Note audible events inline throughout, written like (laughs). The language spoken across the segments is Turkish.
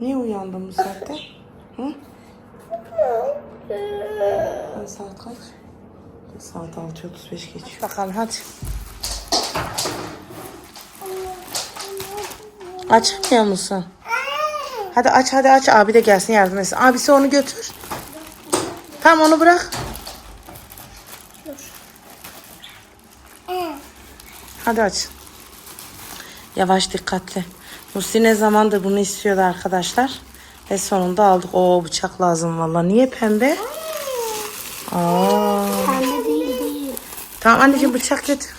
Niye uyandın bu saatte? Hı? Saat kaç? Saat 6.35 geçiyor. Bakalım hadi. Açmıyor musun? Hadi aç hadi aç. Abi de gelsin yardım etsin. Abisi onu götür. Tamam onu bırak. Hadi aç. Yavaş dikkatli. Musi ne zamandır bunu istiyordu arkadaşlar. Ve sonunda aldık. O bıçak lazım valla. Niye pembe? Aa. Pembe değil değil. Tamam anneciğim bıçak getir.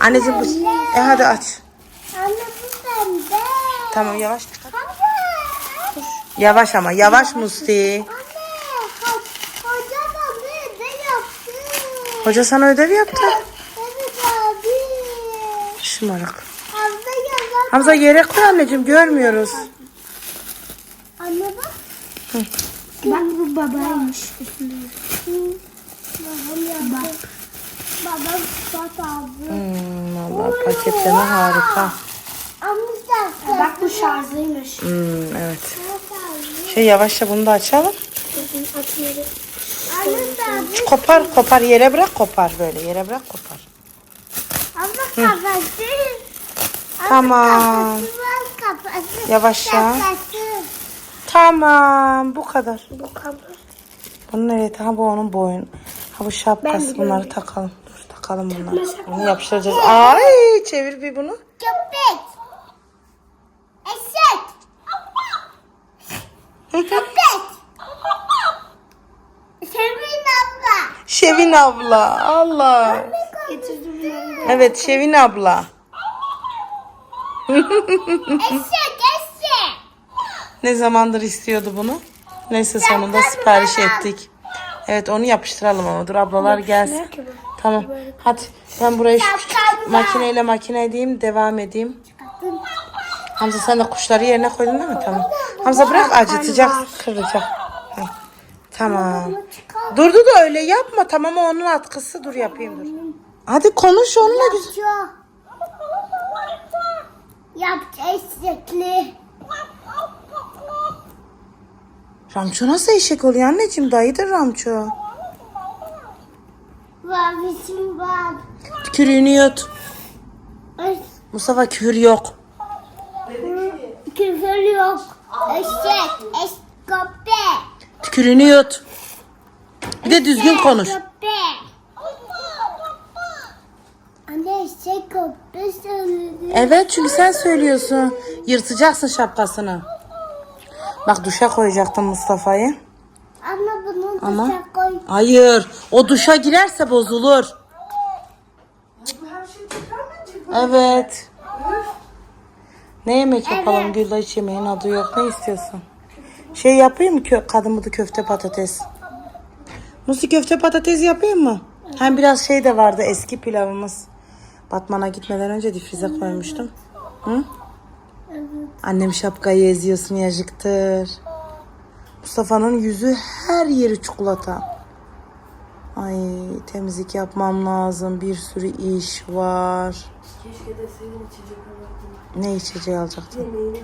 Anneciğim bıçak. E hadi aç. Anne bu pembe. Tamam yavaş. Anne. Yavaş ama yavaş Musti. Da. Hoca sana ödev yaptı. Evet abi. Şımarık. Hamza yere koy anneciğim görmüyoruz. Anne bak. Bak bu babaymış üstünde. Babam yaptı. Babam çikolata aldı. Hmm, vallahi paketleme harika. Bak bu şarjlıymış. Hmm, evet. Şey yavaşça bunu da açalım. Anne abi. Kopar kopar yere bırak kopar böyle yere bırak kopar. Abla kafası. Tamam. Yavaşça. Kafası. Tamam bu kadar. Bu kadar. Bunu nereye ha bu onun boyun. Ha bu şapkası bunları takalım. Dur takalım bunları. Bunu yapıştıracağız. Ay çevir bir bunu. Köpek. Eşek. Köpek. Sevin abla. Şevin abla. Allah. Evet Şevin abla. Eşek eşek. Ne zamandır istiyordu bunu? Neyse sonunda sipariş ettik. Evet onu yapıştıralım ama dur ablalar gelsin. Tamam. Hadi ben burayı şu makineyle makine edeyim devam edeyim. Hamza sen de kuşları yerine koydun değil mi? Tamam. Hamza bırak acıtacak, kıracak. Hı. Tamam. Dur dur da öyle yapma. Tamam o onun atkısı. Dur yapayım dur. Hadi konuş onunla güzel. Yapça eşekli. Ramço nasıl eşek oluyor anneciğim? Dayıdır Ramço. Vavisim var. Tükürüğünü yut. Mustafa küfür yok. Küfür yok. Eşek. Eşek. Köpek. Tükürüğünü yut. Bir de düzgün konuş. Köpek. Anne eşek köpek söyledi. Evet çünkü sen söylüyorsun. Yırtacaksın şapkasını. Bak duşa koyacaktım Mustafa'yı. Anne bunu Ama- dışarı koy. Hayır. O duşa girerse bozulur. Evet. Ne yemek yapalım Evet. Gülda hiç yemeğin adı yok. Ne istiyorsun? Şey yapayım mı kö kadın budu köfte patates? Musi köfte patates yapayım mı? Hem biraz şey de vardı eski pilavımız. Batman'a gitmeden önce difrize koymuştum. Hı? Annem şapkayı eziyorsun yazıktır. Mustafa'nın yüzü her yeri çikolata. Ay temizlik yapmam lazım. Bir sürü iş var. Keşke de senin içecek alırdım. Ne içeceği alacaktın? Yemeğini.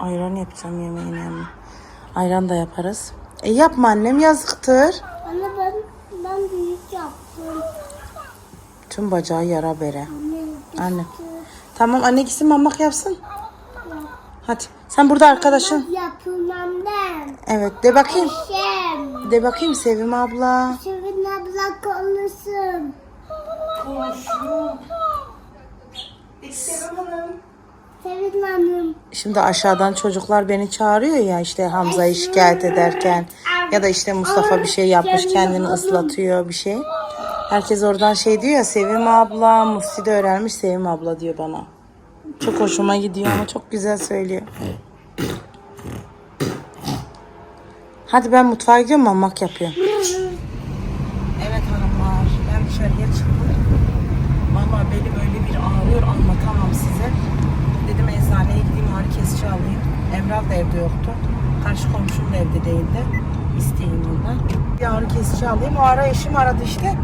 Ayran yapacağım yemeğini ama. Ayran da yaparız. E yapma annem yazıktır. Anne ben ben büyük yaptım. Tüm bacağı yara bere. Anne. Anne. Tamam anne gitsin mamak yapsın. Hadi. Sen burada arkadaşın. Yapılmam ben. Evet de bakayım. Şem. De bakayım Sevim abla. Şevin abla konuşsun. Konuşuyorum. İstemem hanım. Sevin hanım. Şimdi aşağıdan çocuklar beni çağırıyor ya işte Hamza'yı şikayet ederken ya da işte Mustafa bir şey yapmış kendini ıslatıyor bir şey. Herkes oradan şey diyor ya Sevim abla, Musti de öğrenmiş Sevim abla diyor bana. Çok hoşuma gidiyor ama çok güzel söylüyor. Hadi ben mutfağa gidiyorum mamak yapıyorum. Evet hanımlar ben dışarıya çıktım. Valla belim öyle bir ağrıyor anlatamam size. Dedim eczaneye gideyim ağrı kesici alayım. Emrah da evde yoktu. Karşı komşum da evde değildi. İsteyeyim ondan. Bir ağrı kesici alayım. O ara eşim aradı işte.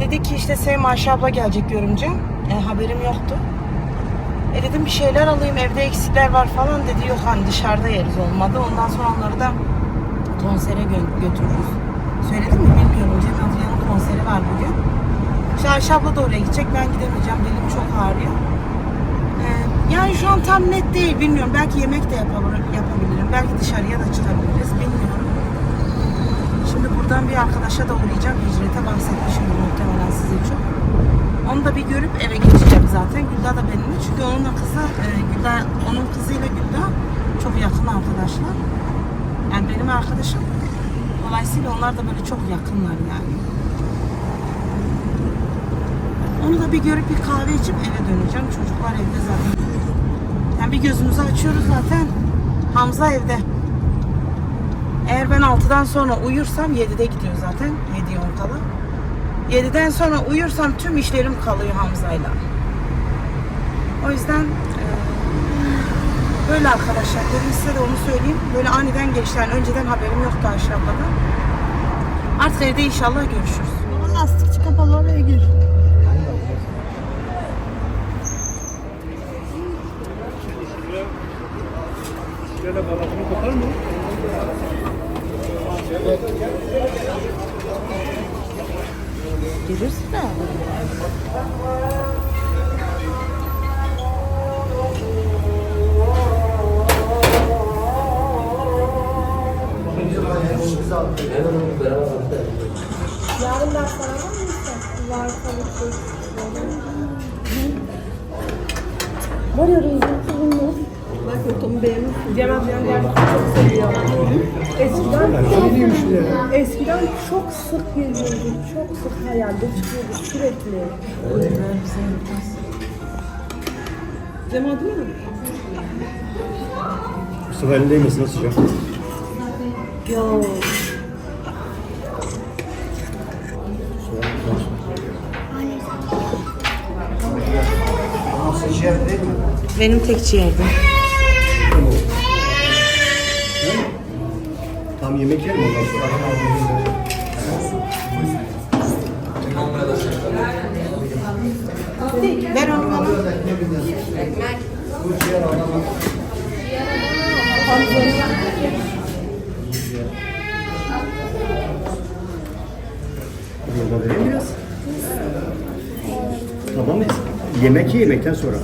Dedi ki işte Sevim Ayşe abla gelecek görümce. E, haberim yoktu. E dedim bir şeyler alayım evde eksikler var falan dedi. Yok hani dışarıda yeriz olmadı. Ondan sonra onları da konsere gö- götürürüz. Söyledim mi bilmiyorum. Cem Adrian'ın konseri var bugün. İşte Ayşe abla da oraya gidecek. Ben gidemeyeceğim. Belim çok ağrıyor. Ee, yani şu an tam net değil. Bilmiyorum. Belki yemek de yapabilirim. Belki dışarıya da çıkabiliriz. Buradan bir arkadaşa da uğrayacağım. Hicrete bahsetmişim muhtemelen size çok. Onu da bir görüp eve geçeceğim zaten. Gülda da benimle. Çünkü onun kızı, e, Gülda, onun kızıyla Gülda çok yakın arkadaşlar. Yani benim arkadaşım. Dolayısıyla onlar da böyle çok yakınlar yani. Onu da bir görüp bir kahve içip eve döneceğim. Çocuklar evde zaten. Yani bir gözümüzü açıyoruz zaten. Hamza evde. Eğer ben 6'dan sonra uyursam 7'de gidiyor zaten. 7'ye 10 kala. 7'den sonra uyursam tüm işlerim kalıyor Hamza'yla. O yüzden eee, böyle arkadaşlar. Dedim size de onu söyleyeyim. Böyle aniden geçti. Yani önceden haberim yoktu abladan. Artık evde inşallah görüşürüz. Lastikçi kapalı oraya gir. Şöyle balasını kopar mı? Gelirsin abi. Yarın var ama neyse. Var tabii ki. Var ya otomu beğenmişsin. Cem çok seviyor. Eskiden çok, eskiden çok sık geziyorduk. Çok sık hayalde çıkıyorduk sürekli. Cem adı mı? Bu sefer elindeymesin nasıl sıcak? Yok. Benim tek ciğerdim. Tam yemek mi ondan sonra? Ver onu bana. Yolda vereyim biraz. Tamam mı? Yemek ye yemekten sonra.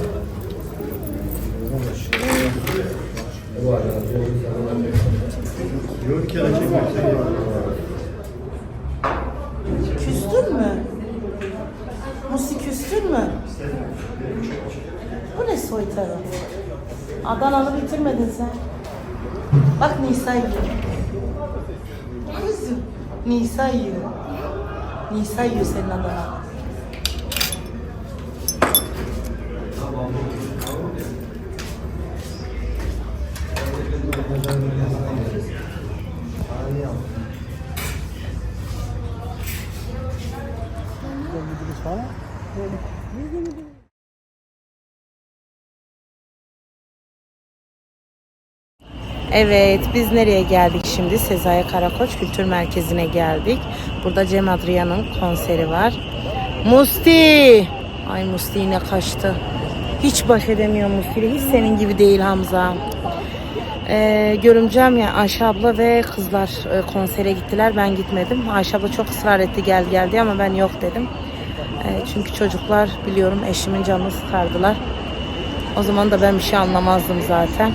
Adanalı bitirmedin sen. Bak Nisa yiyor. Kızım. Nisa yiyor. Nisa yiyor senin Adanalı. Evet, biz nereye geldik şimdi? Sezai Karakoç Kültür Merkezi'ne geldik. Burada Cem Adrian'ın konseri var. Musti! Ay Musti yine kaçtı. Hiç baş edemiyor Musti ile. Hiç senin gibi değil Hamza. Ee, görümcem ya Ayşe abla ve kızlar e, konsere gittiler. Ben gitmedim. Ayşe abla çok ısrar etti gel gel diye ama ben yok dedim. Ee, çünkü çocuklar biliyorum eşimin canını sıkardılar. O zaman da ben bir şey anlamazdım zaten.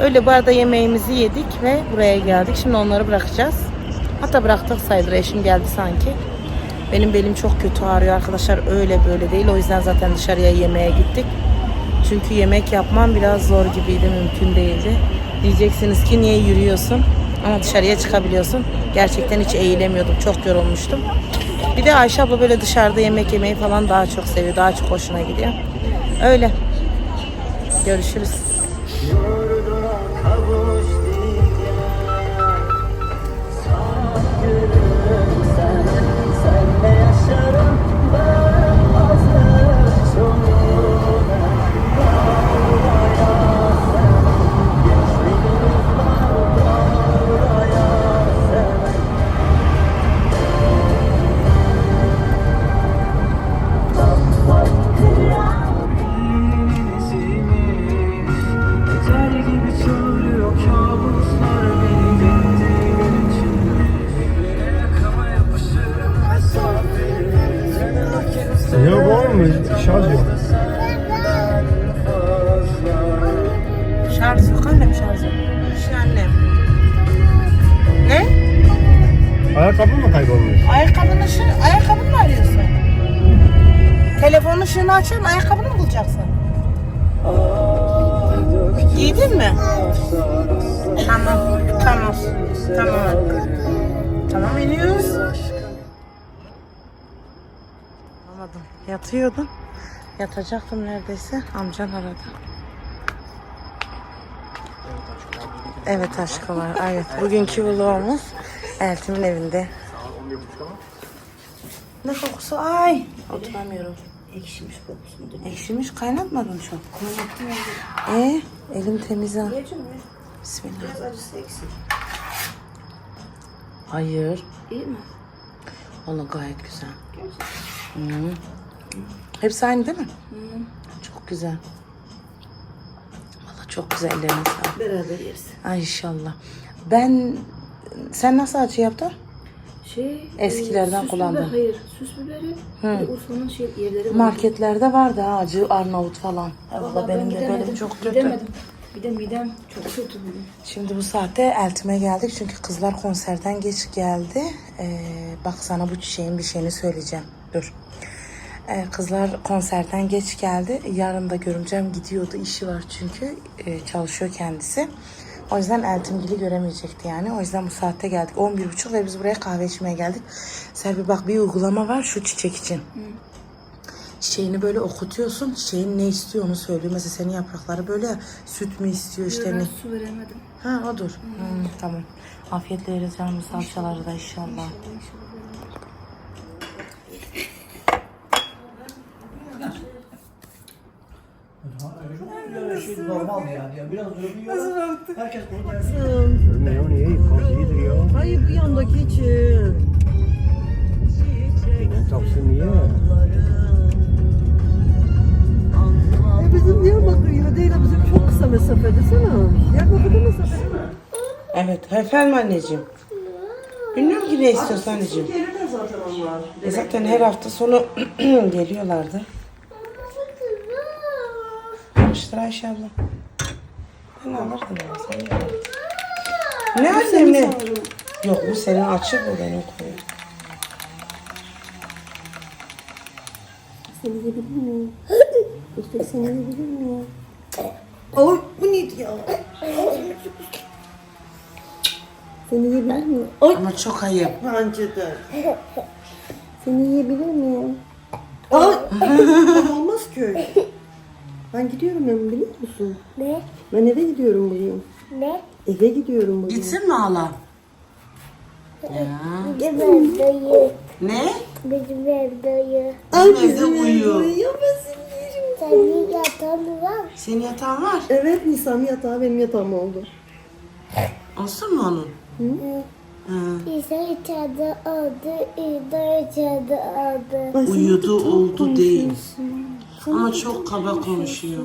Öyle bu arada yemeğimizi yedik ve buraya geldik. Şimdi onları bırakacağız. Hatta bıraktık sayılır. Eşim geldi sanki. Benim belim çok kötü ağrıyor arkadaşlar. Öyle böyle değil. O yüzden zaten dışarıya yemeğe gittik. Çünkü yemek yapmam biraz zor gibiydi. Mümkün değildi. Diyeceksiniz ki niye yürüyorsun? Ama dışarıya çıkabiliyorsun. Gerçekten hiç eğilemiyordum. Çok yorulmuştum. Bir de Ayşe abla böyle dışarıda yemek yemeyi falan daha çok seviyor. Daha çok hoşuna gidiyor. Öyle. Görüşürüz. Yurda kavuş diye Ayakkabı mı kaybolmuş? Ayakkabının ışığı, ayakkabını mı arıyorsun? Telefonun ışığını açıyorsun, ayakkabını mı bulacaksın? Giydin mi? Tamam, tamam, tamam. Tamam iniyoruz. Anlamadım. Yatıyordum. Yatacaktım neredeyse. Amcan aradı. Evet aşkılar. Evet. Bugünkü vlogumuz Eltim'in evinde. Ne kokusu? Ay. Oturamıyorum. Ekşimiş kokusunu. Ekşimiş kaynatmadın çok. Ee, elim temiz ha. Bismillah. Acısı eksik. Hayır. İyi mi? Valla gayet güzel. Hı. Hepsi aynı değil mi? Çok güzel. Valla çok güzel ellerine sağlık. Beraber yeriz. Ay inşallah. Ben sen nasıl acı yaptın? Şey, Eskilerden süs kullandın. biber- hayır, süs biberi. De Urfa'nın şey yerleri var. Marketlerde vardı ha acı Arnavut falan. Valla benim de benim çok kötü. Gidemedim. Bir de midem çok kötü bugün. Şimdi bu saatte Eltim'e geldik çünkü kızlar konserden geç geldi. Ee, bak sana bu çiçeğin bir şeyini söyleyeceğim. Dur. Ee, kızlar konserden geç geldi. Yarın da görümcem gidiyordu. işi var çünkü. Ee, çalışıyor kendisi. O yüzden Eltimgil'i göremeyecekti yani. O yüzden bu saatte geldik. 11.30 ve biz buraya kahve içmeye geldik. Serbi bak bir uygulama var şu çiçek için. Çiçeğini böyle okutuyorsun. Çiçeğin ne istiyor onu söylüyor. Mesela senin yaprakları böyle ya, süt mü istiyor işte Ben ne. su veremedim. Ha odur. Hmm, tamam. Afiyetle yeriz canım salçaları da inşallah. Normal yani. yani biraz dönüyor. Herkes bunu? Koz iyidir ya. Hayır bu yandaki için. Tapsın niye? E bizim Diyarbakır değil bizim çok kısa mesafe desene. Diyarbakır'da mesafe değil mi? Evet. Efendim anneciğim. Bilmiyorum ki ne istiyorsun anneciğim. Yerine zaten onlar. E zaten her hafta sonu (clears throat) geliyorlardı. Yapıştır Ayşe abla. Ben alırdım ya. Sen ye. Ne annem ne? Yok bu senin açık bu benim koyu. Seni yiyebilir miyim? İşte seni yiyebilir miyim? Ay bu neydi ya? Seni yiyebilir miyim? Ama çok ayıp. Bence de. Seni yiyebilir miyim? Ay (laughs) olmaz ki. Ben gidiyorum ben biliyor musun? Ne? Ben eve gidiyorum bugün. Ne? Eve gidiyorum bugün. Gitsin mi hala? Ya. Bizim evdeyim. Ne? Bizim evdeyim. Bizim evde uyuyor. Ya ben seni yerim. Senin yatağın var. Senin yatağın var. Evet Nisan yatağı benim yatağım oldu. Olsun mu onun? Ha. İsa içeride oldu, İda içeride oldu. Ay, Uyudu oldu değil. Ama çok kaba konuşuyor.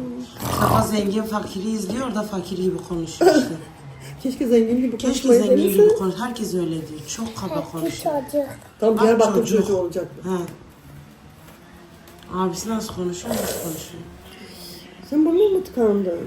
Sabah zengin fakiri izliyor da fakir gibi konuşuyor işte. (laughs) Keşke zengin gibi Keşke konuşmayı zengin gibi konuş. Herkes öyle diyor. Çok kaba Şu konuşuyor. Tam Bak Diyarbakır çocuk. çocuğu olacak. He. Abisi nasıl konuşuyor? Nasıl konuşuyor? Sen burnun mu tıkandı?